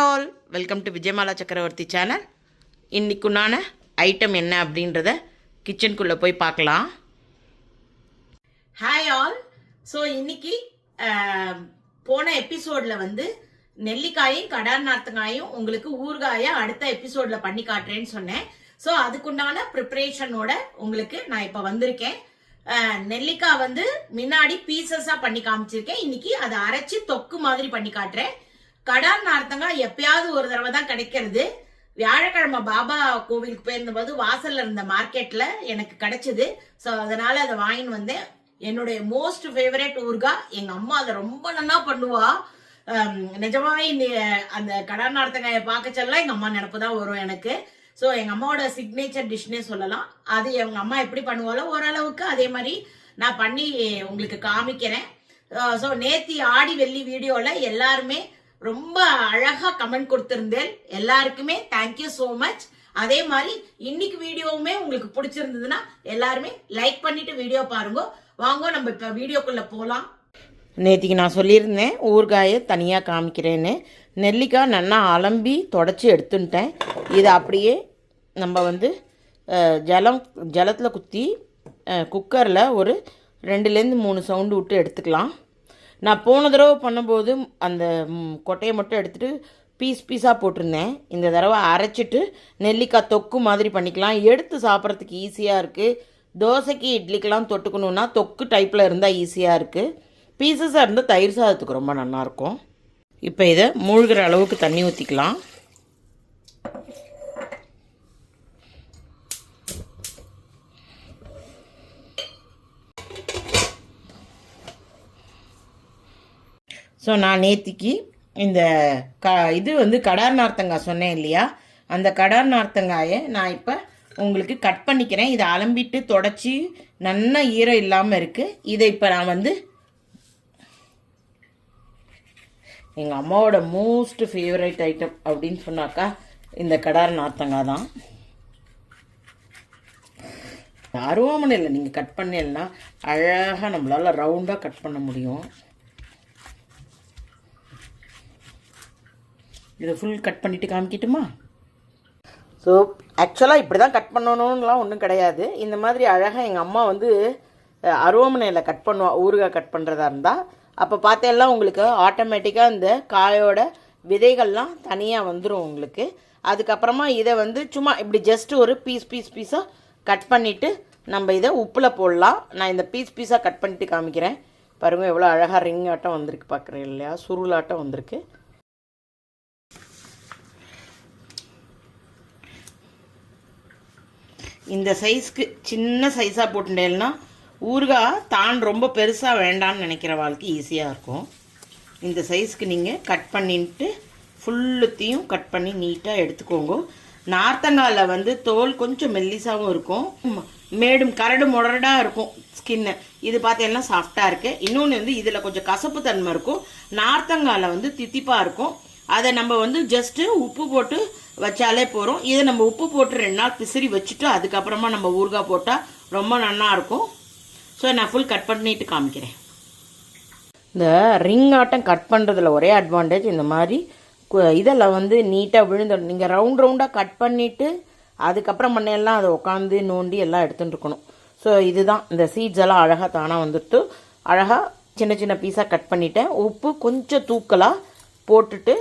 All welcome to Vijayamala சக்கரவர்த்தி channel இன்னைக்குண்டான item என்ன அப்படின்றத கிச்சனுக்குள்ளே போய் பார்க்கலாம் ஹாய் ஆல் ஸோ இன்னைக்கு போன எபிசோடில் வந்து நெல்லிக்காயும் கடார் நார்த்தங்காயும் உங்களுக்கு ஊறுகாயை அடுத்த எபிசோடில் பண்ணி காட்டுறேன்னு சொன்னேன் ஸோ அதுக்குண்டான ப்ரிப்பரேஷனோட உங்களுக்கு நான் இப்போ வந்திருக்கேன் நெல்லிக்காய் வந்து முன்னாடி பீசஸா பண்ணி காமிச்சிருக்கேன் இன்னைக்கு அதை அரைச்சி தொக்கு மாதிரி பண்ணி காட்டுறேன் கடான் நார்த்தங்காய் எப்பயாவது ஒரு தடவை தான் கிடைக்கிறது. வியாழக்கிழமை பாபா கோவிலுக்கு போயிருந்தபோது வாசல்ல இருந்த மார்க்கெட்ல எனக்கு கிடைச்சது. ஸோ அதனால அதை வாங்கின்னு வந்தேன். என்னுடைய மோஸ்ட் ஃபேவரட் ஊர்கா. எங்க அம்மா அதை ரொம்ப நல்லா பண்ணுவா. நிஜமாவே இந்த அந்த கடான் நார்த்தங்காயை பார்க்க சொல்ல எங்க அம்மா நினப்பு தான் வரும் எனக்கு. ஸோ எங்க அம்மாவோட சிக்னேச்சர் டிஷ்னே சொல்லலாம். அது எங்க அம்மா எப்படி பண்ணுவாலோ ஓரளவுக்கு அதே மாதிரி நான் பண்ணி உங்களுக்கு காமிக்கிறேன். ஸோ நேத்தி ஆடி வெள்ளி வீடியோல எல்லாருமே ரொம்ப அழகா கமெண்ட் கொடுத்திருந்தேன். எல்லாருக்குமே தேங்க்யூ ஸோ மச் அதே மாதிரி இன்னைக்கு வீடியோவுமே உங்களுக்கு பிடிச்சிருந்ததுன்னா எல்லாருமே லைக் பண்ணிட்டு வீடியோ பாருங்க. வாங்க நம்ம இப்போ வீடியோக்குள்ள போகலாம் நேற்றுக்கு நான் சொல்லியிருந்தேன் ஊறுகாயை தனியாக காமிக்கிறேன்னு. நெல்லிக்காய் நல்லா அலம்பி தொடச்சி எடுத்துட்டேன். இதை அப்படியே நம்ம வந்து ஜலம் ஜலத்தில் குத்தி குக்கரில் ஒரு ரெண்டுலேருந்து மூணு சவுண்டு விட்டு எடுத்துக்கலாம். நான் போன தடவை பண்ணும்போது அந்த கொட்டையை மட்டும் எடுத்துகிட்டு பீஸ் பீஸாக போட்டிருந்தேன். இந்த தடவை அரைச்சிட்டு நெல்லிக்காய் தொக்கு மாதிரி பண்ணிக்கலாம். எடுத்து சாப்பிட்றதுக்கு ஈஸியாக இருக்குது தோசைக்கு இட்லிக்கெலாம் தொட்டுக்கணுன்னா தொக்கு டைப்பில் இருந்தால் ஈஸியாக இருக்குது பீசஸாக இருந்தால் தயிர் சாதத்துக்கு ரொம்ப நல்லாயிருக்கும் இப்போ இதை மூழ்கிற அளவுக்கு தண்ணி ஊற்றிக்கலாம் ஸோ நான் நேத்திக்கு இந்த க இது வந்து கடார் நார்த்தங்காய் சொன்னேன் இல்லையா? அந்த கடார் நார்த்தங்காயை நான் இப்போ உங்களுக்கு கட் பண்ணிக்கிறேன். இதை அலம்பிட்டு தொடச்சி நல்லா ஈரம் இல்லாமல் இருக்குது இதை இப்போ நான் வந்து எங்கள் அம்மாவோட மோஸ்ட் ஃபேவரட் ஐட்டம் அப்படின்னு சொன்னாக்கா இந்த கடார் நார்த்தங்காய் தான். அருவாமனையில் நீங்கள் கட் பண்ணீங்கன்னா அழகாக நம்மளால் ரவுண்டாக கட் பண்ண முடியும். இதை ஃபுல் கட் பண்ணிவிட்டு காமிக்கட்டுமா? ஸோ ஆக்சுவலாக இப்படி தான் கட் பண்ணணும்லாம் ஒன்றும் கிடையாது. இந்த மாதிரி அழகாக எங்கள் அம்மா வந்து அருவமனையில் கட் பண்ணுவா ஊறுகாய் கட் பண்ணுறதா இருந்தால் அப்போ பார்த்தேல்லாம் உங்களுக்கு ஆட்டோமேட்டிக்காக இந்த காயோட விதைகள்லாம் தனியாக வந்துடும் உங்களுக்கு. அதுக்கப்புறமா இதை வந்து சும்மா இப்படி ஜஸ்ட் ஒரு பீஸ் பீஸ் பீஸாக கட் பண்ணிவிட்டு நம்ம இதை உப்பில் போடலாம். நான் இந்த பீஸ் பீஸாக கட் பண்ணிட்டு காமிக்கிறேன். பாருங்கள் எவ்வளோ அழகாக ரிங் ஆட்டம் வந்திருக்கு பார்க்குறேன் இல்லையா? சுருளாட்டம் வந்திருக்கு. இந்த சைஸ்க்கு சின்ன சைஸாக போட்டுட்டேன்னா ஊறுகாய் தான் ரொம்ப பெருசாக வேண்டாம்னு நினைக்கிற வாழ்க்கை ஈஸியாக இருக்கும். இந்த சைஸ்க்கு நீங்கள் கட் பண்ணிட்டு ஃபுல்லுத்தையும் கட் பண்ணி நீட்டாக எடுத்துக்கோங்க. நார்த்தங்காயில் வந்து தோல் கொஞ்சம் மெல்லிசாகவும் இருக்கும். மேடும் கரடு முரடாக இருக்கும் ஸ்கின்னு இது பார்த்தீங்கன்னா சாஃப்டாக இருக்குது இன்னொன்று வந்து இதில் கொஞ்சம் கசப்பு தன்மை இருக்கும். நார்த்தங்காயில் வந்து தித்திப்பாக இருக்கும். அதை நம்ம வந்து ஜஸ்ட்டு உப்பு போட்டு வச்சாலே போகிறோம் இதை நம்ம உப்பு போட்டு ரெண்டு நாள் பிசிறி வச்சுட்டு அதுக்கப்புறமா நம்ம ஊறுகாய் போட்டால் ரொம்ப நல்லா இருக்கும். ஸோ நான் ஃபுல் கட் பண்ணிட்டு காமிக்கிறேன். இந்த ரிங் ஆட்டம் கட் பண்ணுறதுல ஒரே அட்வான்டேஜ் இந்த மாதிரி இதெல்லாம் வந்து நீட்டாக விழுந்துடும் நீங்கள் ரவுண்ட் ரவுண்டாக கட் பண்ணிவிட்டு அதுக்கப்புறம் பண்ணையெல்லாம் அதை உட்காந்து நோண்டி எல்லாம் எடுத்துகிட்டு இருக்கணும். ஸோ இதுதான். இந்த சீட்ஸ் எல்லாம் அழகாக தானாக வந்துட்டு அழகாக சின்ன சின்ன பீஸாக கட் பண்ணிட்டேன். உப்பு கொஞ்சம் தூக்கலாக போட்டுட்டு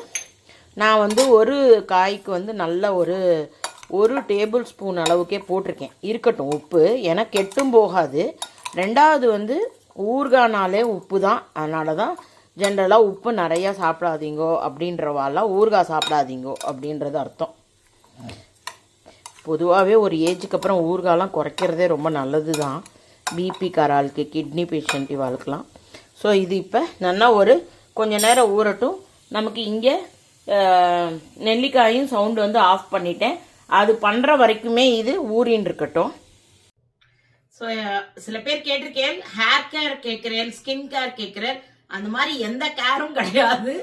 நான் வந்து ஒரு காய்க்கு வந்து நல்ல ஒரு ஒரு டேபிள் ஸ்பூன் அளவுக்கே போட்டிருக்கேன். இருக்கட்டும் உப்பு. ஏன்னா கெட்டும் போகாது. ரெண்டாவது வந்து ஊறுகானாலே உப்பு தான். அதனால தான் ஜென்ரலாக உப்பு நிறையா சாப்பிடாதீங்கோ அப்படின்றவாலாம் ஊறுகாய் சாப்பிடாதீங்கோ அப்படின்றது அர்த்தம். பொதுவாகவே ஒரு ஏஜுக்கு அப்புறம் ஊறுகாலாம் குறைக்கிறதே ரொம்ப நல்லது தான். பிபி காராளுக்கு கிட்னி பேஷண்ட் இவாளுக்கெலாம் ஸோ இது இப்போ நல்லா ஒரு கொஞ்ச நேரம் ஊறட்டும். நமக்கு இங்கே நெல்லிக்காயும் சவுண்டு வந்து ஆஃப் பண்ணிட்டேன். அது பண்ணுற வரைக்குமே இது ஊறின்னு இருக்கட்டும். ஸோ சில பேர் கேட்டிருக்கேன் ஹேர் கேர் கேட்குறேன் ஸ்கின் கேர் கேட்குறேன். அந்த மாதிரி எந்த கேரும் கிடையாது.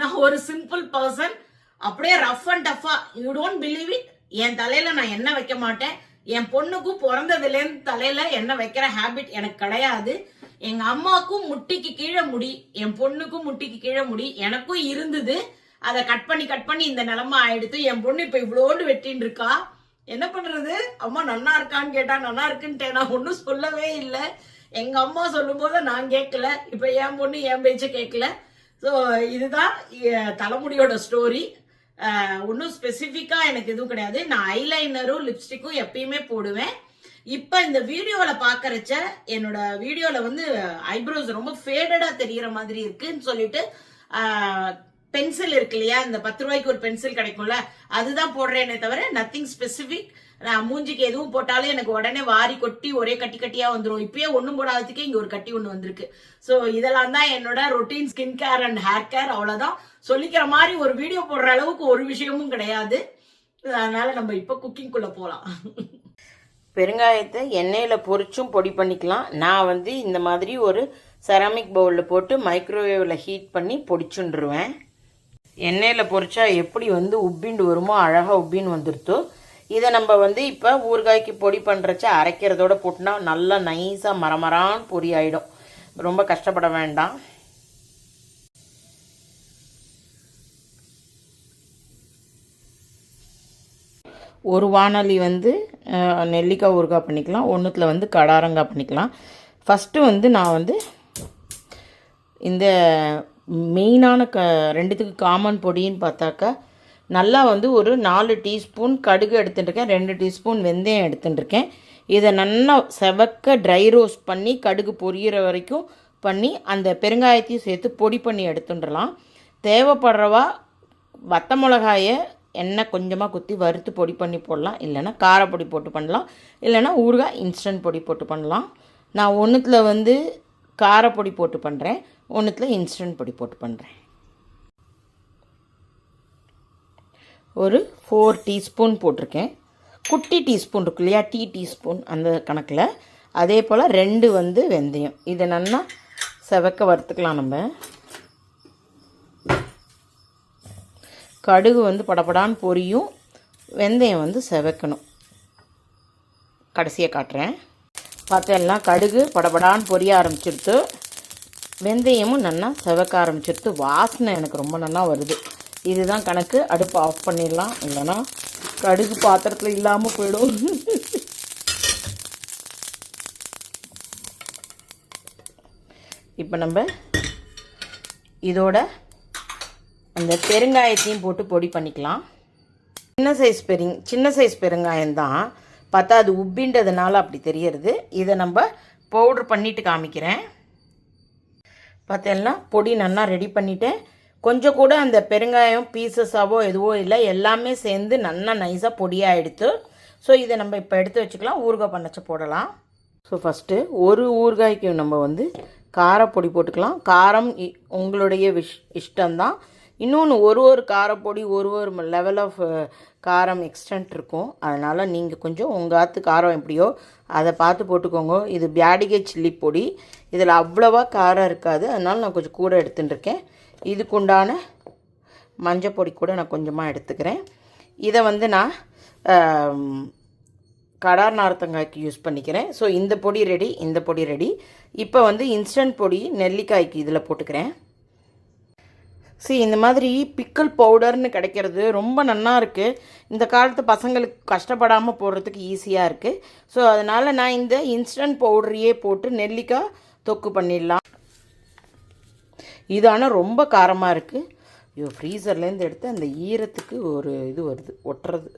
நான் ஒரு சிம்பிள் பர்சன் அப்படியே ரஃப் அண்ட் டஃபா யூ டோன்ட் பிலீவ் இட் என் தலையில நான் எண்ணெய் வைக்க மாட்டேன். என் பொண்ணுக்கும் பிறந்ததுலேருந்து தலையில என்ன வைக்கிற ஹேபிட் எனக்கு கிடையாது. எங்க அம்மாவுக்கும் முட்டிக்கு கீழே முடி என் பொண்ணுக்கும் முட்டிக்கு கீழே முடி எனக்கும் இருந்தது. அதை கட் பண்ணி கட் பண்ணி இந்த நிலமை ஆயிடுத்து என் பொண்ணு இப்ப இவ்வளோண்டு வெட்டின்னு இருக்கா என்ன பண்றது? அம்மா நன்னா இருக்கான்னு கேட்டா நல்லா இருக்குன்ட்டே நான் ஒன்றும் சொல்லவே இல்லை. எங்க அம்மா சொல்லும் போது நான் கேட்கல. இப்ப என் பொண்ணு என் பேச்ச கேட்கல. ஸோ இதுதான் தலைமுடியோட ஸ்டோரி ஒன்றும் ஸ்பெசிஃபிக்காக எனக்கு எதுவும் கிடையாது. நான் ஐலைனரும் லிப்ஸ்டிக்கும் எப்பயுமே போடுவேன். இப்போ இந்த வீடியோவில் பார்க்குறச்ச என்னோட வீடியோவில் வந்து ஐப்ரோஸ் ரொம்ப ஃபேடடாக தெரிகிற மாதிரி இருக்குன்னு சொல்லிட்டு பென்சில் இருக்கு இல்லையா? இந்த பத்து ரூபாய்க்கு ஒரு பென்சில் கிடைக்கும்ல அதுதான் போடுறேனே தவிர நத்திங் ஸ்பெசிஃபிக் நான் மூஞ்சிக்கு எதுவும் போட்டாலும் எனக்கு உடனே வாரி கொட்டி ஒரே கட்டி கட்டியா வந்துடும் இப்பயே ஒன்றும் போடாததுக்கே இங்க ஒரு கட்டி ஒன்று வந்திருக்கு. ஸோ இதெல்லாம் தான் என்னோட routine skin care and hair care அவ்வளோதான் சொல்லிக்கிற மாதிரி ஒரு வீடியோ போடுற அளவுக்கு ஒரு விஷயமும் கிடையாது. அதனால நம்ம இப்போ குக்கிங்குள்ள போகலாம் பெருங்காயத்தை எண்ணெயில் பொரிச்சும் பொடி பண்ணிக்கலாம். நான் வந்து இந்த மாதிரி ஒரு செராமிக் பவுலில் போட்டு மைக்ரோவேவில் ஹீட் பண்ணி பொடிச்சுண்டுருவேன் எண்ணெயில் பொறிச்சா எப்படி வந்து உப்பிண்டு வருமோ அழகாக உப்பின்னு வந்துடுத்தோ இதை நம்ம வந்து இப்போ ஊறுகாய்க்கு பொடி பண்ணுறச்ச அரைக்கிறதோட போட்டுனா நல்லா நைஸாக மரமரான் பொறி ஆகிடும் ரொம்ப கஷ்டப்பட வேண்டாம். ஒரு வானொலி வந்து நெல்லிக்காய் ஊறுகாய் பண்ணிக்கலாம். ஒன்றுத்தில் வந்து கடாரங்காய் பண்ணிக்கலாம். ஃபஸ்ட்டு வந்து நான் வந்து இந்த மெயினான க ரெண்டுத்துக்கு காமன் பொடின்னு பார்த்தாக்கா நல்லா வந்து ஒரு நாலு டீஸ்பூன் கடுகு எடுத்துட்டுருக்கேன் ரெண்டு டீஸ்பூன் வெந்தயம் எடுத்துட்டுருக்கேன். இதை நல்லா செவக்க ட்ரை ரோஸ்ட் பண்ணி கடுகு பொரியிற வரைக்கும் பண்ணி அந்த பெருங்காயத்தையும் சேர்த்து பொடி பண்ணி எடுத்துட்டுலாம் தேவைப்படுறவா வத்த மிளகாயை எண்ணெய் கொஞ்சமாக குத்தி வறுத்து பொடி பண்ணி போடலாம். இல்லைன்னா காரப்பொடி போட்டு பண்ணலாம். இல்லைன்னா ஊறுகாய் இன்ஸ்டன்ட் பொடி போட்டு பண்ணலாம். நான் ஒன்றுத்தில் வந்து காரப்பொடி போட்டு பண்ணுறேன் ஒன்றுத்தில் இன்ஸ்டன்ட் பொடி போட்டு பண்ணுறேன் ஒரு ஃபோர் டீஸ்பூன் போட்டிருக்கேன். குட்டி டீஸ்பூன் இருக்கு இல்லையா? டீ டீஸ்பூன் அந்த கணக்கில். அதே போல் ரெண்டு வந்து வெந்தயம். இதை நல்லா செவக்க வறுத்துக்கலாம் நம்ம. கடுகு வந்து படபடான்னு பொரியும். வெந்தயம் வந்து செவக்கணும். கடைசியாக காட்டுறேன். பார்த்தெல்லாம் கடுகு படபடான்னு பொரிய ஆரம்பிச்சிருத்து வெந்தயமும் நல்லா செவக்க ஆரம்பிச்சிருத்து வாசனை எனக்கு ரொம்ப நல்லா வருது. இதுதான் கணக்கு. அடுப்பு ஆஃப் பண்ணிடலாம். இல்லைன்னா கடுகு பாத்திரத்தில் இல்லாமல் போயிடும். இப்போ நம்ம இதோட அந்த பெருங்காயத்தையும் போட்டு பொடி பண்ணிக்கலாம். சின்ன சைஸ் பெருங் சின்ன சைஸ் பெருங்காயம் தான் பார்த்தா அது உப்பின்றதுனால அப்படி தெரியறது. இதை நம்ம பவுட்ரு பண்ணிட்டு காமிக்கிறேன். பார்த்தேன்னா பொடி நல்லா ரெடி பண்ணிட்டேன். கொஞ்சம் கூட அந்த பெருங்காயம் பீசஸாவோ எதுவோ இல்லை எல்லாமே சேர்ந்து நல்லா நைஸாக பொடியாக எடுத்து ஸோ இதை நம்ம இப்போ எடுத்து வச்சுக்கலாம். ஊறுகாய் பண்ணச்சு போடலாம். ஸோ ஃபஸ்ட்டு ஒரு ஊறுகாய்க்கு நம்ம வந்து காரப்பொடி போட்டுக்கலாம். காரம் இ- உங்களுடைய விஷ் இஷ்டம்தான். இன்னொன்று ஒரு ஒரு காரப்பொடி ஒரு ஒரு லெவல் ஆஃப் காரம் எக்ஸ்டென்ட் இருக்கும். அதனால் நீங்கள் கொஞ்சம் உங்கள் ஆற்று காரம் எப்படியோ அதை பார்த்து போட்டுக்கோங்க. இது பியாடிகை சில்லி பொடி. இதில் அவ்வளோவா காரம் இருக்காது. அதனால் நான் கொஞ்சம் கூட எடுத்துட்டுருக்கேன். இதுக்குண்டான மஞ்சள் பொடி கூட நான் கொஞ்சமாக எடுத்துக்கிறேன். இதை வந்து நான் கடார் நார்த்தங்காய்க்கு யூஸ் பண்ணிக்கிறேன். ஸோ இந்த பொடி ரெடி இந்த பொடி ரெடி இப்போ வந்து இன்ஸ்டன்ட் பொடி நெல்லிக்காய்க்கு இதில் போட்டுக்கிறேன். சி இந்த மாதிரி பிக்கல் பவுடர்னு கிடைக்கிறது ரொம்ப நல்லா இருக்குது இந்த காலத்து பசங்களுக்கு கஷ்டப்படாமல் போடுறதுக்கு ஈஸியாக இருக்குது ஸோ அதனால் நான் இந்த இன்ஸ்டன்ட் பவுடரையே போட்டு நெல்லிக்காய் தொக்கு பண்ணிடலாம். இது ஆனால் ரொம்ப காரமாக இருக்குது ஐயோ ஃப்ரீசர்லேருந்து எடுத்து அந்த ஈரத்துக்கு ஒரு இது வருது ஒட்டுறது.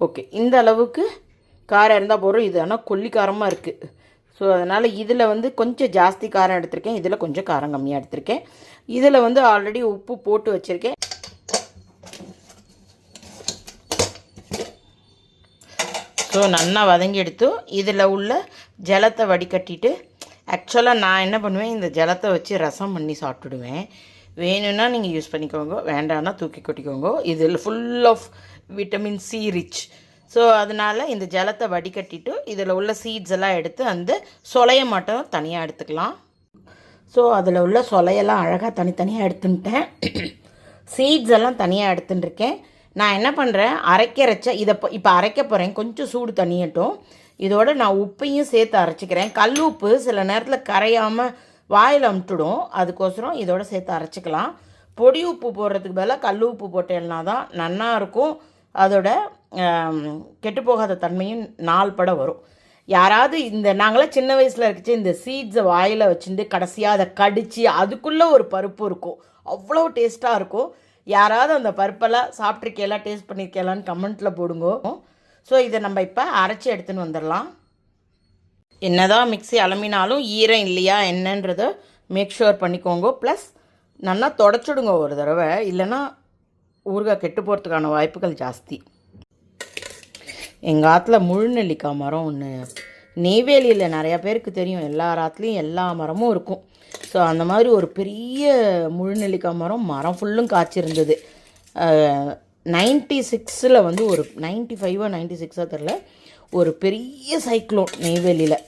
ஓகே இந்த அளவுக்கு காரம் இருந்தால் போகிறோம் இது ஆனால் கொல்லி காரமாக இருக்குது ஸோ அதனால் இதில் வந்து கொஞ்சம் ஜாஸ்தி காரம் எடுத்திருக்கேன். இதில் கொஞ்சம் காரம் கம்மியாக எடுத்திருக்கேன். இதில் வந்து ஆல்ரெடி உப்பு போட்டு வச்சுருக்கேன். ஸோ நல்லா வதங்கி எடுத்து இதில் உள்ள ஜலத்தை வடிகட்டிட்டு ஆக்சுவலாக நான் என்ன பண்ணுவேன் இந்த ஜலத்தை வச்சு ரசம் பண்ணி சாப்பிட்டுடுவேன். வேணும்னா நீங்கள் யூஸ் பண்ணிக்கோங்க. வேண்டாம்னா தூக்கி கொட்டிக்கோங்க. இதில் full of vitamin C rich so அதனால் இந்த ஜலத்தை வடிகட்டிட்டு இதில் உள்ள சீட்ஸ் எல்லாம் எடுத்து அந்த சொலையை மட்டும் தனியாக எடுத்துக்கலாம். ஸோ அதில் உள்ள சொலையெல்லாம் அழகாக தனித்தனியாக எடுத்துன்ட்டேன் சீட்ஸ் எல்லாம் தனியாக எடுத்துட்டுருக்கேன். நான் என்ன பண்ணுறேன் அரைக்கிறச்ச இதை இப்போ இப்போ அரைக்க போகிறேன் கொஞ்சம் சூடு தனியட்டும் இதோட நான் உப்பையும் சேர்த்து அரைச்சிக்கிறேன். கல் உப்பு சில நேரத்தில் கரையாமல் வாயில் அமுட்டுடும் அதுக்கோசரம் இதோட சேர்த்து அரைச்சிக்கலாம். பொடி உப்பு போடுறதுக்கு பதிலாக கல் உப்பு போட்டேன்னா தான் நன்னா இருக்கும். அதோட கெட்டு போகாத தன்மையும் நாள் பட வரும். யாராவது இந்த நாங்களாம் சின்ன வயசில் இருக்கச்சு இந்த சீட்ஸை வாயில் வச்சுட்டு கடைசியாக அதை கடித்து அதுக்குள்ளே ஒரு பருப்பு இருக்கும். அவ்வளோ டேஸ்ட்டாக இருக்கும். யாராவது அந்த பருப்பெல்லாம் சாப்பிட்ருக்கேலாம் டேஸ்ட் பண்ணியிருக்கேலான்னு கமெண்ட்டில் போடுங்க. ஸோ இதை நம்ம இப்போ அரைச்சி எடுத்துன்னு வந்துடலாம். என்னதான் மிக்ஸி அலமினாலும் ஈரம் இல்லையா என்னன்றதை மேக் ஷுர் பண்ணிக்கோங்க. ப்ளஸ் நல்லா தொடச்சிடுங்க ஒரு தடவை. இல்லைன்னா ஊறுகாய் கெட்டு போகிறதுக்கான வாய்ப்புகள் ஜாஸ்தி. எங்கள் ஆற்றுல முழுநெல்லிக்காய் மரம் ஒன்று நெய்வேலியில் நிறையா பேருக்கு தெரியும். எல்லா ஆற்றுலையும் எல்லா மரமும் இருக்கும். ஸோ அந்த மாதிரி ஒரு பெரிய முழுநெல்லிக்காய் மரம் மரம் ஃபுல்லும் காய்ச்சிருந்தது. நைன்ட்டி சிக்ஸில் வந்து ஒரு நைன்ட்டி ஃபைவோ நைன்ட்டி சிக்ஸாக தெரில ஒரு பெரிய சைக்ளோன் நெய்வேலியில்.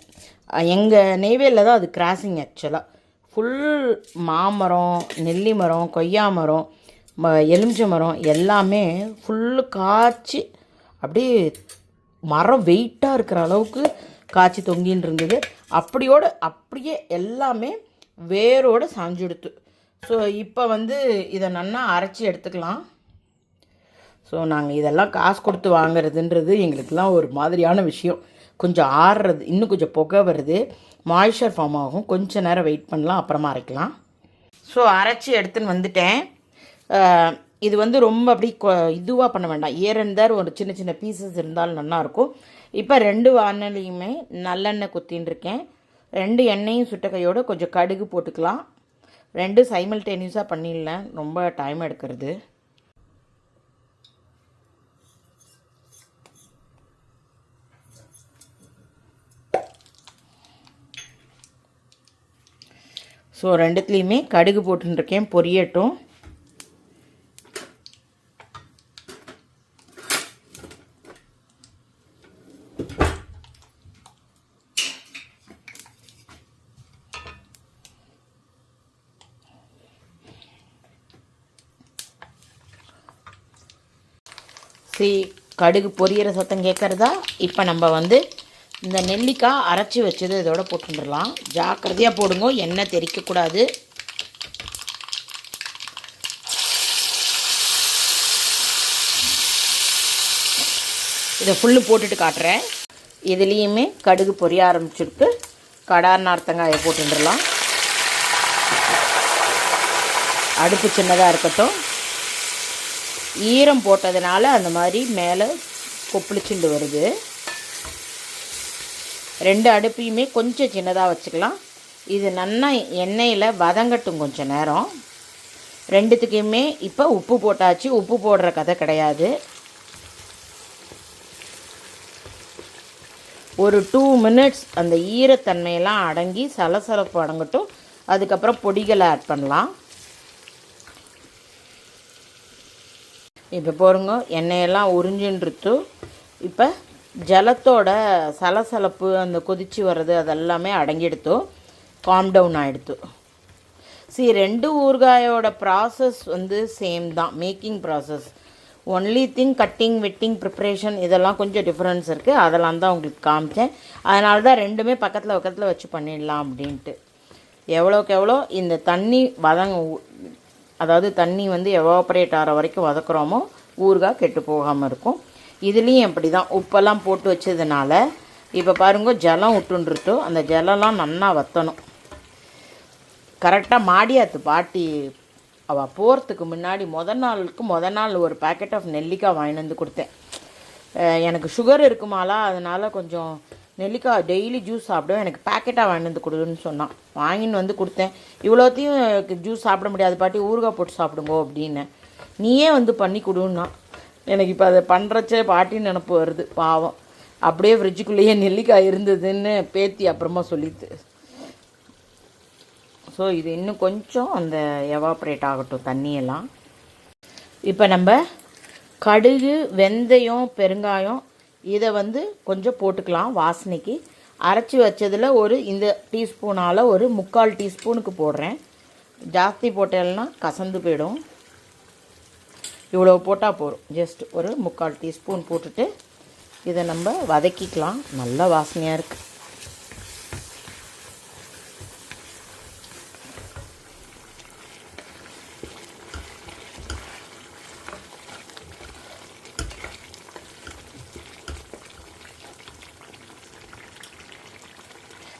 எங்கள் நெய்வேலியில் தான் அது கிராசிங் ஆக்சுவலாக ஃபுல் மாமரம் நெல்லி மரம் கொய்யா மரம் ம எலுமிச்சை மரம் எல்லாமே ஃபுல்லு காய்ச்சி அப்படியே மரம் வெயிட்டாக இருக்கிற அளவுக்கு காய்ச்சி தொங்கின்னு இருந்தது. அப்படியோடு அப்படியே எல்லாமே வேரோடு சாஞ்சுடுத்து ஸோ இப்போ வந்து இதை நல்லா அரைச்சி எடுத்துக்கலாம். ஸோ நாங்கள் இதெல்லாம் காசு கொடுத்து வாங்குறதுன்றது எங்களுக்கெல்லாம் ஒரு மாதிரியான விஷயம். கொஞ்சம் ஆறுறது இன்னும் கொஞ்சம் புகை வருது. மாய்ஸ்சர் ஃபார்ம் ஆகும். கொஞ்சம் நேரம் வெயிட் பண்ணலாம் அப்புறமா அரைக்கலாம். ஸோ அரைச்சி எடுத்துன்னு வந்துட்டேன். இது வந்து ரொம்ப அப்படி இதுவாக பண்ண வேண்டாம். ஏரந்தார் ஒரு சின்ன சின்ன பீசஸ் இருந்தாலும் நல்லாயிருக்கும் இப்போ ரெண்டு வானலையுமே நல்லெண்ணெய் குத்தின்னு இருக்கேன் ரெண்டு எண்ணெயும் சுட்ட கொஞ்சம் கடுகு போட்டுக்கலாம். ரெண்டு சைமல்டேனியஸாக பண்ணிடலாம். ரொம்ப டைம் எடுக்கிறது. ஸோ ரெண்டுத்துலேயுமே கடுகு போட்டுருக்கேன் பொரியட்டும் சி கடுகு பொரியிற சத்தம் கேட்குறதா? இப்போ நம்ம வந்து இந்த நெல்லிக்காய் அரைச்சி வச்சது இதோட போட்டுடலாம். ஜாக்கிரதையாக போடுங்க எண்ணெய் தெரிக்கக்கூடாது இதை ஃபுல்லு போட்டுட்டு காட்டுறேன். இதுலேயுமே கடுகு பொரிய ஆரம்பிச்சிருக்கு. கடார் நார்த்தங்காயை போட்டுடலாம். அடுப்பு சின்னதாக இருக்கட்டும். ஈரம் போட்டதுனால அந்த மாதிரி மேலே கொப்பளிச்சுண்டு வருது. ரெண்டு அடுப்பையுமே கொஞ்சம் சின்னதாக வச்சுக்கலாம். இது நல்லா எண்ணெயில் வதங்கட்டும் கொஞ்சம் நேரம். ரெண்டுத்துக்குமே இப்போ உப்பு போட்டாச்சு. உப்பு போடுற கதை கிடையாது. ஒரு டூ மினிட்ஸ் அந்த ஈரத்தன்மையெல்லாம் அடங்கி சலசலப்பு அடங்கட்டும். அதுக்கப்புறம் பொடிகளை ஆட் பண்ணலாம். இப்போ பாருங்க எண்ணெயெல்லாம் உறிஞ்சின்றுத்து இப்போ ஜலத்தோட சலசலப்பு அந்த கொதிச்சு வர்றது அதெல்லாமே அடங்கிடுத்து காம் டவுன் ஆகிடுத்து சி ரெண்டு ஊறுகாயோட ப்ராசஸ் வந்து சேம் தான். Making process only thing cutting wedding preparation இதெல்லாம் கொஞ்சம் டிஃப்ரென்ஸ் இருக்குது அதெல்லாம் தான் உங்களுக்கு காமிச்சேன். அதனால தான் ரெண்டுமே பக்கத்தில் பக்கத்தில் வச்சு பண்ணிடலாம் அப்படின்ட்டு. எவ்வளோக்கு எவ்வளோ? இந்த தண்ணி வதங்க அதாவது தண்ணி வந்து எவாப்பரேட் ஆகிற வரைக்கும் வதக்குறோமோ ஊறுகாய் கெட்டு போகாமல் இருக்கும். இதுலேயும் அப்படி தான் உப்பெல்லாம் போட்டு வச்சதுனால இப்போ பாருங்க ஜலம் விட்டுன்றுட்டோ அந்த ஜலம்லாம் நல்லா வற்றணும் கரெக்டாக மாடியாத்து பாட்டி அவள் போகிறதுக்கு முன்னாடி முத நாளுக்கு முத நாள் ஒரு பேக்கெட் ஆஃப் நெல்லிக்காய் வாங்கிட்டு வந்து கொடுத்தேன். எனக்கு சுகர் இருக்குமாலா? அதனால் கொஞ்சம் நெல்லிக்காய் டெய்லி ஜூஸ் சாப்பிடுவேன். எனக்கு பேக்கெட்டாக வாங்கிட்டு வந்து கொடுன்னு சொன்னான். வாங்கின்னு வந்து கொடுத்தேன். இவ்வளோத்தையும் ஜூஸ் சாப்பிட முடியாது. பாட்டி ஊறுகாய் போட்டு சாப்பிடுங்கோ அப்படின்னு. நீயே வந்து பண்ணி கொடுன்னா எனக்கு இப்போ அதை பண்ணுறச்சே பாட்டின்னு நினப்பு வருது. பாவம். அப்படியே ஃப்ரிட்ஜுக்குள்ளேயே நெல்லிக்காய் இருந்ததுன்னு பேத்தி அப்புறமா சொல்லித்து ஸோ இது இன்னும் கொஞ்சம் அந்த எவாப்ரேட் ஆகட்டும் தண்ணியெல்லாம். இப்போ நம்ம கடுகு வெந்தயம் பெருங்காயம் இதை வந்து கொஞ்சம் போட்டுக்கலாம் வாசனைக்கு. அரைச்சி வச்சதில் ஒரு இந்த டீஸ்பூனால் ஒரு முக்கால் டீஸ்பூனுக்கு போடுறேன். ஜாஸ்தி போட்டேன்னா கசந்து போயிடும். இவ்வளோ போட்டால் போதும். ஜஸ்ட் ஒரு முக்கால் டீஸ்பூன் போட்டுட்டு இதை நம்ம வதக்கிக்கலாம். நல்ல வாசனையாக இருக்குது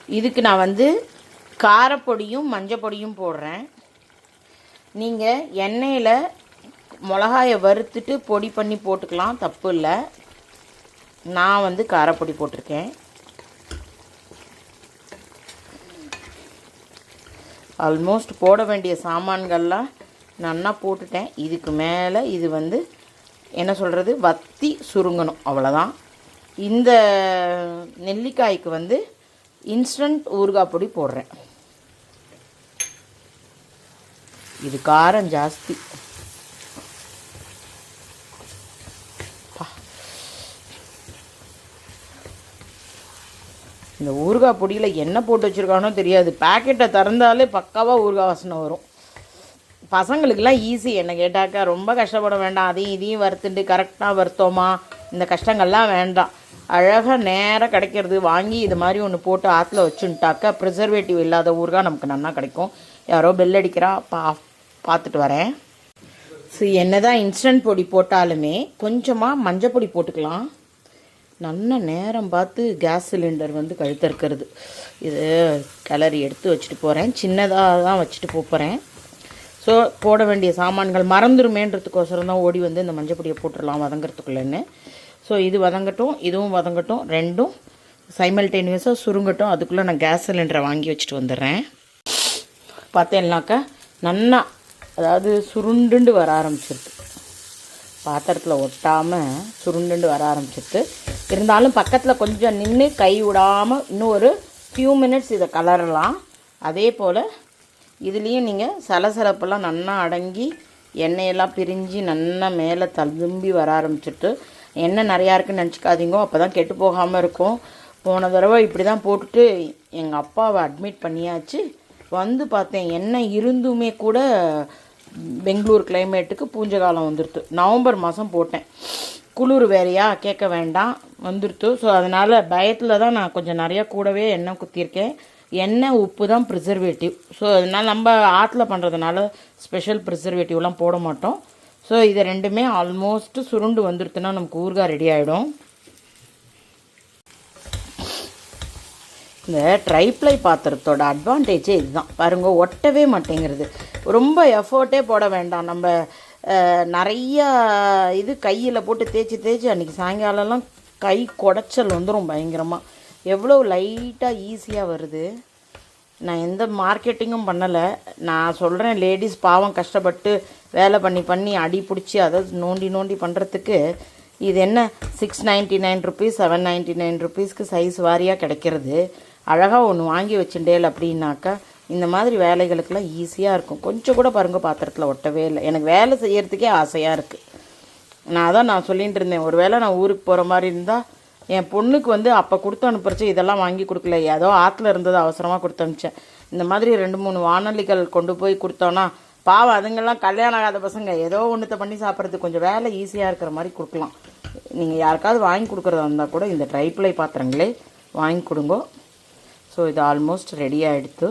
இதுக்கு நான் வந்து காரப்பொடியும் மஞ்சள் பொடியும் போடுறேன். நீங்கள் எண்ணெயில் மிளகாயை வறுத்துட்டு பொடி பண்ணி போட்டுக்கலாம் தப்பு இல்லை. நான் வந்து காரப்பொடி போட்டிருக்கேன். ஆல்மோஸ்ட் போட வேண்டிய சாமான்கள்லாம் நன்னா போட்டுட்டேன். இதுக்கு மேலே இது வந்து என்ன சொல்கிறது வத்தி சுருங்கணும் அவ்வளோதான் இந்த நெல்லிக்காய்க்கு வந்து இன்ஸ்டன்ட் ஊறுகாய் பொடி போடுறேன். இது காரம் ஜாஸ்தி. இந்த ஊறுகாய் பொடியில் என்ன போட்டு வச்சுருக்கானோ தெரியாது. பேக்கெட்டை திறந்தாலே பக்காவாக ஊறுகாய் வாசனை வரும். பசங்களுக்கெல்லாம் ஈஸி என்ன கேட்டாக்கா ரொம்ப கஷ்டப்பட வேண்டாம். அதையும் இதையும் வறுத்துட்டு கரெக்டாக வறுத்தோமா? இந்த கஷ்டங்கள்லாம் வேண்டாம். அழகாக நேராக கிடைக்கிறது வாங்கி இது மாதிரி ஒன்று போட்டு ஆற்றுல வச்சுன்ட்டாக்க ப்ரிசர்வேட்டிவ் இல்லாத ஊறுகாய் நமக்கு நல்லா கிடைக்கும். யாரோ பெல் அடிக்கிறா பா பார்த்துட்டு வரேன். ஸோ என்ன தான் இன்ஸ்டன்ட் பொடி போட்டாலுமே கொஞ்சமாக மஞ்சள் பொடி போட்டுக்கலாம். நல்ல நேரம் பார்த்து கேஸ் சிலிண்டர் வந்து கழுத்தறுக்கிறது. இது கிளறி எடுத்து வச்சுட்டு போகிறேன் சின்னதாக தான் வச்சுட்டு போகிறேன் ஸோ போட வேண்டிய சாமான்கள் மறந்துருமேன்றதுக்கோசரம் தான் ஓடி வந்து இந்த மஞ்சள் பொடியை போட்டுடலாம் வதங்கிறதுக்குள்ளேன்னு. ஸோ இது வதங்கட்டும் இதுவும் வதங்கட்டும் ரெண்டும் சைமல்டேனியஸாக சுருங்கட்டும். அதுக்குள்ளே நான் கேஸ் சிலிண்டரை வாங்கி வச்சுட்டு வந்துடுறேன். பார்த்தேன்னாக்கா நன்னா அதாவது சுருண்டுண்டு வர ஆரம்பிச்சிருக்கு பாத்திரத்தில் ஒட்டாமல் சுருண்டுண்டு வர ஆரம்பிச்சிருக்கு இருந்தாலும் பக்கத்தில் கொஞ்சம் நின்று கை விடாமல் இன்னும் ஒரு ஃபியூ மினிட்ஸ் இதை கலரலாம். அதே போல் இதுலேயும் நீங்கள் சலசலப்பெல்லாம் நல்லா அடங்கி எண்ணெயெல்லாம் பிரிஞ்சு நல்லா மேலே தழும்பி வர ஆரம்பிச்சிட்டு எண்ணெய் நிறையா இருக்குன்னு நினச்சிக்காதீங்க அப்போ தான் கெட்டு போகாமல் இருக்கும். போன தடவை இப்படி தான் போட்டுட்டு எங்கள் அப்பாவை அட்மிட் பண்ணியாச்சு. வந்து பார்த்தேன் எண்ணெய் இருந்துமே கூட பெங்களூர் கிளைமேட்டுக்கு பூஞ்ச காலம் வந்துடுது நவம்பர் மாதம் போட்டேன். குளிர் வேறையா கேட்க வேண்டாம் வந்துடுத்து ஸோ அதனால் பயத்தில் தான் நான் கொஞ்சம் நிறையா கூடவே எண்ணெய் குத்தியிருக்கேன். எண்ணெய் உப்பு தான் ப்ரிசர்வேட்டிவ் ஸோ அதனால் நம்ம ஆற்றுல பண்ணுறதுனால ஸ்பெஷல் ப்ரிசர்வேட்டிவ்லாம் போட மாட்டோம். ஸோ இதை ரெண்டுமே ஆல்மோஸ்ட் சுருண்டு வந்துடுத்துன்னா நமக்கு ஊறுகாய் ரெடி ஆகிடும் இந்த ட்ரைப்ளை பாத்திரத்தோட அட்வான்டேஜே இதுதான். பாருங்க ஒட்டவே மாட்டேங்கிறது. ரொம்ப எஃபோர்ட்டே போட வேண்டாம். நம்ம நிறையா இது கையில் போட்டு தேய்ச்சி தேய்ச்சி அன்றைக்கி சாயங்காலம்லாம் கை குடைச்சல் வந்துடும் பயங்கரமாக எவ்வளோ லைட்டாக ஈஸியாக வருது. நான் எந்த மார்க்கெட்டிங்கும் பண்ணலை. நான் சொல்கிறேன் லேடிஸ் பாவம் கஷ்டப்பட்டு வேலை பண்ணி பண்ணி அடி பிடிச்சி அதை நோண்டி நோண்டி பண்ணுறதுக்கு இது என்ன? Six ninety nine rupees seven ninety nine ருபீஸ்க்கு சைஸ் வாரியாக கிடைக்கிறது. அழகாக ஒன்று வாங்கி வச்சுட்டேல் அப்படின்னாக்கா இந்த மாதிரி வேலைகளுக்கெல்லாம் ஈஸியாக இருக்கும். கொஞ்சம் கூட பாருங்க பாத்திரத்தில் ஒட்டவே இல்லை. எனக்கு வேலை செய்கிறதுக்கே ஆசையாக இருக்குது நான் அதான் நான் சொல்லிகிட்டு இருந்தேன். ஒருவேளை நான் ஊருக்கு போகிற மாதிரி இருந்தால் என் பொண்ணுக்கு வந்து அப்போ கொடுத்து அனுப்புறச்சு இதெல்லாம் வாங்கி கொடுக்கல. ஏதோ ஆற்றுல இருந்தது அவசரமாக கொடுத்து அனுப்பிச்சேன். இந்த மாதிரி ரெண்டு மூணு வானொலிகள் கொண்டு போய் கொடுத்தோன்னா பாவம் அதுங்கெல்லாம் கல்யாணம் ஆகாத பசங்க. ஏதோ ஒன்றத்தை பண்ணி சாப்பிட்றது கொஞ்சம் வேலை ஈஸியாக இருக்கிற மாதிரி கொடுக்கலாம். நீங்கள் யாருக்காவது வாங்கி கொடுக்குறதா இருந்தால் கூட இந்த ட்ரைப்ளை பாத்திரங்களே வாங்கி கொடுங்க. ஸோ இது ஆல்மோஸ்ட் ரெடி ஆகிடுத்து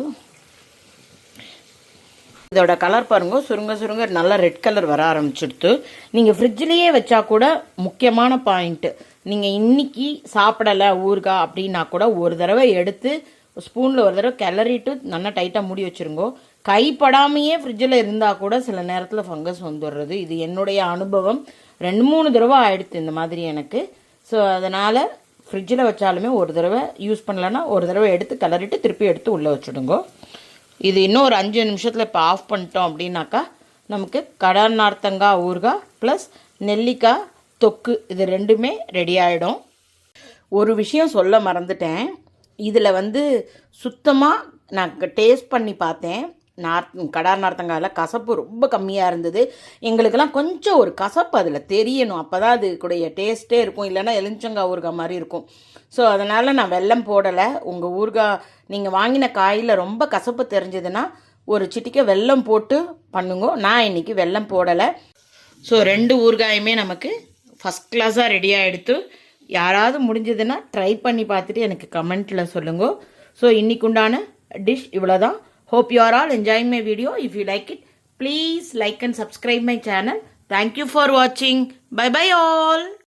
இதோட கலர் பாருங்க. சுருங்க சுருங்க நல்லா ரெட் கலர் வர ஆரம்பிச்சிடுத்து. நீங்கள் ஃப்ரிட்ஜ்லேயே வச்சா கூட முக்கியமான பாயிண்ட்டு நீங்கள் இன்னைக்கு சாப்பிடலை ஊறுகாய் அப்படின்னா கூட ஒரு தடவை எடுத்து ஸ்பூனில் ஒரு தடவை கிளறிட்டு நல்லா டைட்டாக மூடி வச்சுருங்கோ. கைப்படாமையே ஃப்ரிட்ஜில் இருந்தால் கூட சில நேரத்தில் ஃபங்கஸ் வந்துடுறது. இது என்னுடைய அனுபவம். ரெண்டு மூணு தடவை ஆயிடுத்து இந்த மாதிரி எனக்கு. ஸோ அதனால் ஃப்ரிட்ஜில் வச்சாலுமே ஒரு தடவை யூஸ் பண்ணலன்னா ஒரு தடவை எடுத்து கிளறிட்டு திருப்பி எடுத்து உள்ளே வச்சுடுங்கோ. இது இன்னும் ஒரு அஞ்சு நிமிஷத்தில் இப்போ ஆஃப் பண்ணிட்டோம் அப்படின்னாக்கா நமக்கு கடல் நார்த்தங்காய் ஊறுகாய் ப்ளஸ் நெல்லிக்காய் தொக்கு இது ரெண்டுமே ரெடி ஆகிடும் ஒரு விஷயம் சொல்ல மறந்துட்டேன். இதில் வந்து சுத்தமாக நான் டேஸ்ட் பண்ணி பார்த்தேன். நார் கடார் நார்த்தங்காயில் கசப்பு ரொம்ப கம்மியாக இருந்தது. எங்களுக்கெல்லாம் கொஞ்சம் ஒரு கசப்பு அதில் தெரியணும். அப்போ தான் அதுக்குடைய டேஸ்ட்டே இருக்கும். இல்லைன்னா எலுமிச்சங்காய் ஊறுகாய் மாதிரி இருக்கும். ஸோ அதனால் நான் வெல்லம் போடலை. உங்கள் ஊறுகாய் நீங்கள் வாங்கின காயில் ரொம்ப கசப்பு தெரிஞ்சதுன்னா ஒரு சிட்டிக்க வெல்லம் போட்டு பண்ணுங்க. நான் இன்னைக்கு வெல்லம் போடலை. ஸோ ரெண்டு ஊறுகாயுமே நமக்கு ஃபஸ்ட் கிளாஸாக ரெடியாக எடுத்து யாராவது முடிஞ்சதுன்னா ட்ரை பண்ணி பார்த்துட்டு எனக்கு கமெண்ட்டில் சொல்லுங்க. ஸோ இன்னைக்கு உண்டான டிஷ் இவ்வளோ தான் hope you are all enjoying my video if you like it please like and subscribe my channel thank you for வாட்சிங் பை பை ஆல்